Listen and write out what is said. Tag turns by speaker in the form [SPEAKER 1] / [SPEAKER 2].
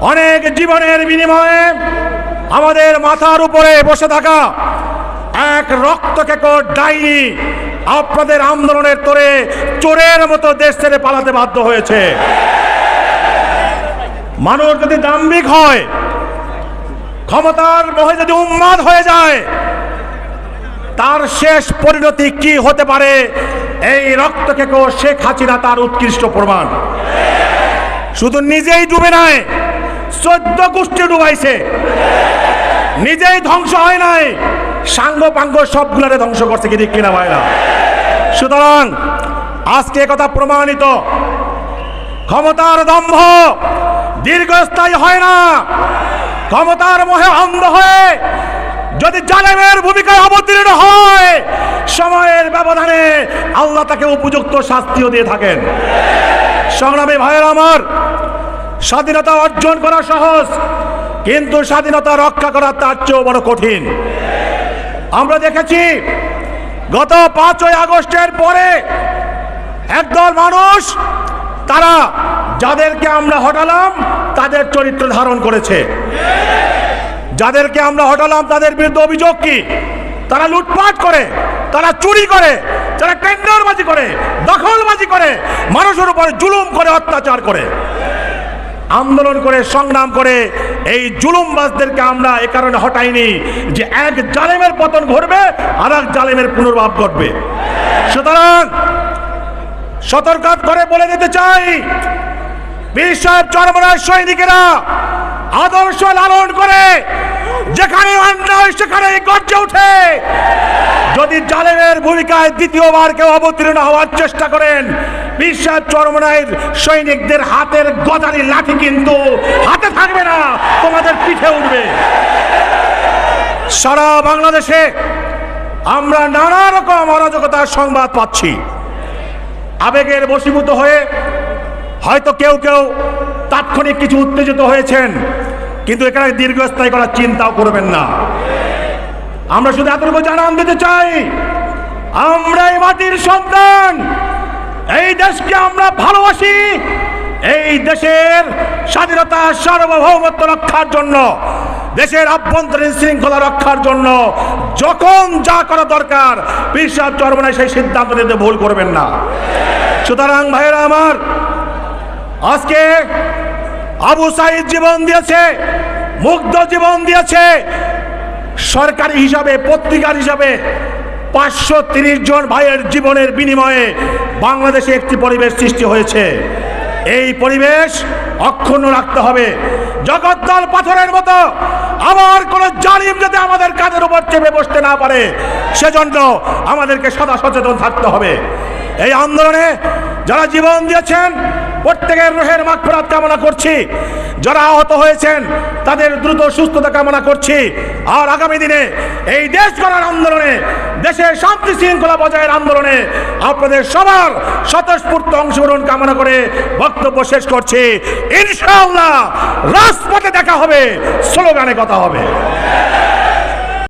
[SPEAKER 1] অনেক জীবনের বিনিময়ে আমাদের মাথার উপরে বসে থাকা এক রক্তকেকর ডাইনি আপনাদের আন্দোলনের তোরে চোরের মতো দেশ ছেড়ে পালাতে বাধ্য হয়েছে। মানুষ যদি দাম্ভিক হয়, ক্ষমতার মোহে যদি উন্মাদ হয়ে যায়, তার শেষ পরিণতি কি হতে পারে? এই রক্তকেকো শেখ হাসিনা তার উৎকৃষ্ট প্রমাণ। শুধু নিজেই ডুবে নাই চোদ্দ গোষ্ঠী ডুবাইছে। নিজেই ধ্বংস হয় নাই। সাঙ্গ পাঙ্গ সবগুলারে ধ্বংস করছে কি ঠিক কিনা ভাই না। সুতরাং আজকে কথা প্রমাণিত। ক্ষমতার দম্ভ দীর্ঘস্থায়ী হয় না। ক্ষমতার মোহে অন্ধ হয়ে যদি জালেমের ভূমিকায় অবতীর্ণ হয়, সময়ের ব্যবধানে আল্লাহ তাকে উপযুক্ত শাস্তিও দিয়ে থাকেন। সংগ্রামী ভাইয়ের আমার স্বাধীনতা অর্জন করা সহজ, কিন্তু স্বাধীনতা রক্ষা করা তার চেয়েও বড় কঠিন। আমরা দেখেছি, গত পাঁচই আগস্টের পরে একদল মানুষ, তারা যাদেরকে আমরা হটালাম, তাদের চরিত্র ধারণ করেছে। যাদেরকে আমরা হটালাম, তাদের বিরুদ্ধে অভিযোগ কি? তারা লুটপাট করে, তারা চুরি করে, তারা টেন্ডারবাজি করে, দখলবাজি করে, মানুষের উপরে জুলুম করে, অত্যাচার করে। আন্দোলন করে, সংগ্রাম করে এই জুলুমবাজদেরকে আমরা এ কারণে হটাইনি যে এক জালেমের পতন ঘটবে আর এক জালেমের পুনর্ভাব ঘটবে। সুতরাং সতর্ক করে বলে দিতে চাই বিশ্বের সাহেব সৈনিকেরা আদর্শ লালন করে যেখানে অন্যায় সেখানে গর্জে ওঠে। যদি জালেমের ভূমিকায় দ্বিতীয়বার কেউ অবতীর্ণ হওয়ার চেষ্টা করেন বিশ্বাস চরমনায়ের সৈনিকদের হাতের গজারি লাঠি কিন্তু হাতে থাকবে না, তোমাদের পিঠে উঠবে। সারা বাংলাদেশে আমরা নানা রকম অরাজকতার সংবাদ পাচ্ছি। আবেগের বশীভূত হয়ে হয়তো কেউ কেউ তাৎক্ষণিক কিছু উত্তেজিত হয়েছেন। কিন্তু এখানে দীর্ঘস্থায়ী করার চিন্তাও করবেন না। আমরা শুধু এতটুকু জানান দিতে চাই, আমরা এই মাটির সন্তান। এই দেশকে আমরা ভালোবাসি, এই দেশের স্বাধীনতা, সার্বভৌমত্ব রক্ষার জন্য, দেশের আভ্যন্তরীণ শৃঙ্খলা রক্ষার জন্য, যখন যা করা দরকার বিশ্বাস চরমনায় সেই সিদ্ধান্ত নিতে ভুল করবেন না। সুতরাং ভাইয়েরা আমার, আজকে আবু সাইদ জীবন দিয়েছে মুগ্ধ জীবন দিয়েছে। সরকারি হিসাবে, পত্রিকার হিসাবে পাঁচশো জন ভাইয়ের জীবনের বিনিময়ে বাংলাদেশে একটি পরিবেশ সৃষ্টি হয়েছে। এই পরিবেশ অক্ষুণ্ণ রাখতে হবে। জগদ্দল পাথরের মতো আবার কোন জালিম যাতে আমাদের কাজের উপর চেপে বসতে না পারে, সেজন্য আমাদেরকে সদা সচেতন থাকতে হবে। এই আন্দোলনে যারা জীবন দিয়েছেন প্রত্যেকের রোহের মাগফিরাত কামনা করছি। যারা আহত হয়েছেন, তাদের দ্রুত সুস্থতা কামনা করছি। আর আগামী দিনে এই দেশ গড়ার আন্দোলনে, দেশের শান্তি শৃঙ্খলা বজায়ের আন্দোলনে আপনাদের সবার স্বতঃস্ফূর্ত অংশগ্রহণ কামনা করে বক্তব্য শেষ করছি। ইনশাআল্লাহ, রাজপথে দেখা হবে, স্লোগানে কথা হবে।